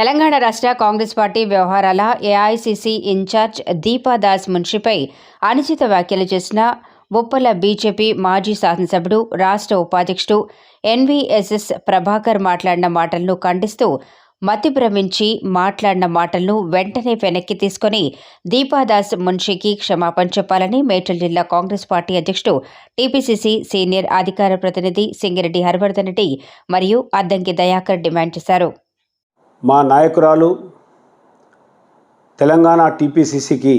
తెలంగాణ రాష్ట్ర కాంగ్రెస్ పార్టీ వ్యవహారాల AICC incharge Deepa Das మున్షిపై అనుచిత వ్యాఖ్యలు చేసిన బొప్పల బీజేపీ మాజీ శాసనసభ్యుడు రాష్ట్ర ఉపాధ్యక్షుడు ఎన్వీఎస్ఎస్ ప్రభాకర్ మాట్లాడిన మాటలను ఖండిస్తూ మతి భ్రమించి మాట్లాడిన మాటలను వెంటనే వెనక్కి తీసుకొని దీపాదాస్ మున్షికి క్షమాపణ చెప్పాలని మేడ్చల్ జిల్లా కాంగ్రెస్ పార్టీ అధ్యక్షుడు టీపీసీసీ సీనియర్ అధికార ప్రతినిధి సింగిరెడ్డి హర్వర్ధన్ రెడ్డి మరియు అద్దంకి దయాకర్ డిమాండ్ చేశారు. మా నాయకురాలు తెలంగాణ టీపీసీసీకి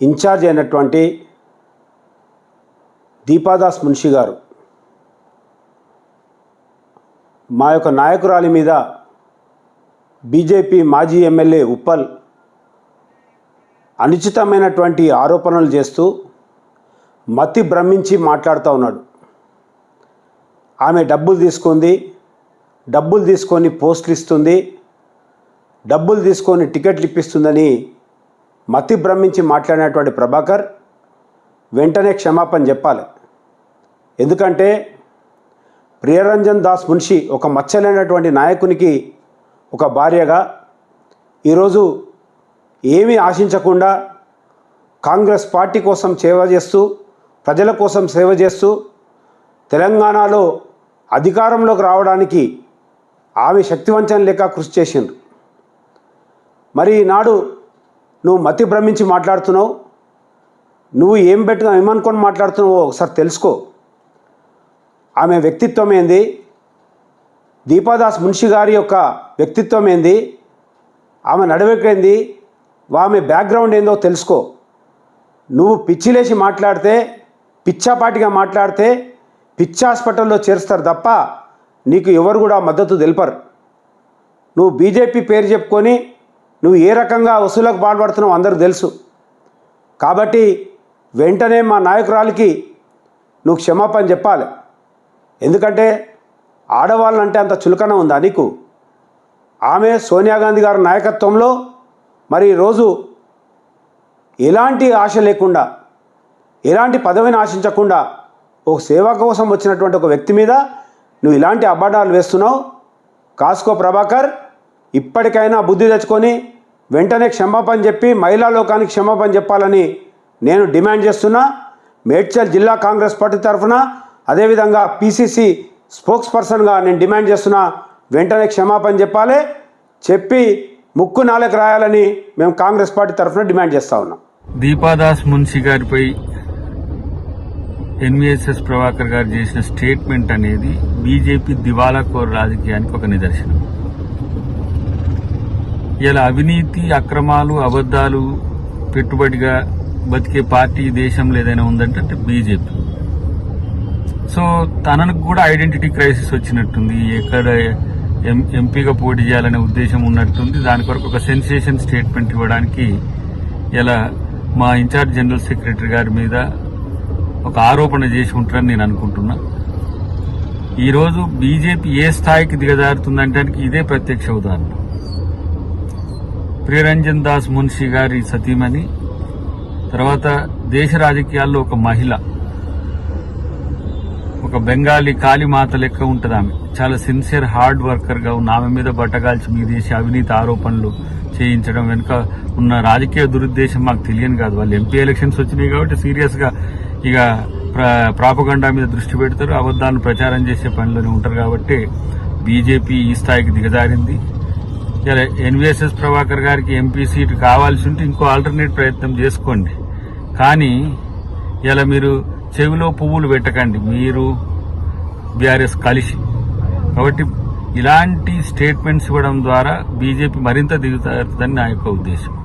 ఇన్ఛార్జ్ అయినటువంటి దీపాదాస్ మున్షి గారు మా యొక్క నాయకురాలి మీద బీజేపీ మాజీ ఎమ్మెల్యే ఉప్పల్ అనుచితమైనటువంటి ఆరోపణలు చేస్తూ మతి భ్రమించి మాట్లాడుతూ ఉన్నాడు. ఆమె డబ్బులు తీసుకుంది డబ్బులు తీసుకొని పోస్టులు ఇస్తుంది డబ్బులు తీసుకొని టికెట్లు ఇప్పిస్తుందని మతి భ్రమించి మాట్లాడినటువంటి ప్రభాకర్ వెంటనే క్షమాపణ చెప్పాలి. ఎందుకంటే ప్రియరంజన్ దాస్ మున్షి ఒక మచ్చలేనటువంటి నాయకునికి ఒక భార్యగా ఈరోజు ఏమీ ఆశించకుండా కాంగ్రెస్ పార్టీ కోసం సేవ చేస్తూ ప్రజల కోసం సేవ చేస్తూ తెలంగాణలో అధికారంలోకి రావడానికి ఆమె శక్తివంచన లేక కృషి చేసిండ్రు. మరి ఈనాడు నువ్వు మతి భ్రమించి మాట్లాడుతున్నావు? నువ్వు ఏం పెట్టుకున్నా ఏమనుకొని మాట్లాడుతున్నావో ఒకసారి తెలుసుకో. ఆమె వ్యక్తిత్వం ఏంది? దీపాదాస్ మున్షి గారి యొక్క వ్యక్తిత్వం ఏంది? ఆమె నడవకేంది ఆమె బ్యాక్గ్రౌండ్ ఏందో తెలుసుకో. నువ్వు పిచ్చిలేసి మాట్లాడితే పిచ్చాపాటిగా మాట్లాడితే పిచ్చి హాస్పిటల్లో చేరుస్తారు తప్ప నీకు ఎవరు కూడా మద్దతు తెలిపరు. నువ్వు బీజేపీ పేరు చెప్పుకొని నువ్వు ఏ రకంగా వసూలకు పాల్పడుతున్నావు అందరూ తెలుసు. కాబట్టి వెంటనే మా నాయకురాలికి నువ్వు క్షమాపణ చెప్పాలి. ఎందుకంటే ఆడవాళ్ళంటే అంత చులకన ఉందా నీకు? ఆమె సోనియా గాంధీ గారి నాయకత్వంలో మరి ఈరోజు ఎలాంటి ఆశ లేకుండా ఎలాంటి పదవిని ఆశించకుండా ఒక సేవ కోసం వచ్చినటువంటి ఒక వ్యక్తి మీద నువ్వు ఇలాంటి అబద్ధాలు వేస్తున్నావు? కాస్కో ప్రభాకర్ ఇప్పటికైనా బుద్ధి తెచ్చుకొని వెంటనే క్షమాపణ చెప్పి మహిళా లోకానికి క్షమాపణ చెప్పాలని నేను డిమాండ్ చేస్తున్నా. మేడ్చల్ జిల్లా కాంగ్రెస్ పార్టీ తరఫున అదేవిధంగా పీసీసీ స్పోక్స్ పర్సన్గా నేను డిమాండ్ చేస్తున్నా. వెంటనే క్షమాపణ చెప్పాలి. చెప్పి ముక్కు నాలుగు రాయాలని మేము కాంగ్రెస్ పార్టీ తరఫున డిమాండ్ చేస్తా ఉన్నాం. దీపాదాస్ మున్షి గారిపై ఎన్విఎస్ఎస్ ప్రభాకర్ గారు చేసిన స్టేట్మెంట్ అనేది బీజేపీ దివాలా కోర్ రాజకీయానికి ఒక నిదర్శనం. ఇలా అవినీతి అక్రమాలు అబద్ధాలు పెట్టుబడిగా బతికే పార్టీ దేశంలో ఏదైనా ఉందంటే బీజేపీ. సో తనకు కూడా ఐడెంటిటీ క్రైసిస్ వచ్చినట్టుంది. ఎక్కడ ఎం ఎంపీగా పోటీ చేయాలనే ఉద్దేశం ఉన్నట్టుంది. దాని కొరకు ఒక సెన్సేషన్ స్టేట్మెంట్ ఇవ్వడానికి ఇలా మా ఇన్ఛార్జ్ జనరల్ సెక్రటరీ గారి మీద ఒక ఆరోపణ చేసి ఉంటారని నేను అనుకుంటున్నా. ఈరోజు బీజేపీ ఏ స్థాయికి దిగజారుతుందంటే ఇదే ప్రత్యక్ష ఉదాహరణ. ప్రియరంజన్ దాస్ మున్షి గారి సతీమణి తర్వాత దేశ రాజకీయాల్లో ఒక మహిళ ఒక బెంగాలీ కాళీమాత లెక్క ఉంటుంది ఆమె. చాలా సిన్సియర్ హార్డ్ వర్కర్గా ఉన్న ఆమె మీద బట్టగాల్చి మీ దేశ అవినీతి ఆరోపణలు చేయించడం వెనుక ఉన్న రాజకీయ దురుద్దేశం మాకు తెలియని కాదు. వాళ్ళు ఎంపీ ఎలక్షన్స్ వచ్చినాయి కాబట్టి సీరియస్గా ఇక ప్రాపగండా మీద దృష్టి పెడతారు. అబద్ధాలను ప్రచారం చేసే పనిలోనే ఉంటారు కాబట్టి బీజేపీ ఈ స్థాయికి దిగజారింది. ఎన్విఎస్ఎస్ ప్రభాకర్ గారికి ఎంపీ సీటు కావాల్సి ఉంటే ఇంకో ఆల్టర్నేట్ ప్రయత్నం చేసుకోండి. కానీ ఇలా మీరు చెవిలో పువ్వులు పెట్టకండి. మీరు బీఆర్ఎస్ కలిసి. కాబట్టి ఇలాంటి స్టేట్మెంట్స్ ఇవ్వడం ద్వారా బీజేపీ మరింత దిగుతారుతుందని నా యొక్క ఉద్దేశం.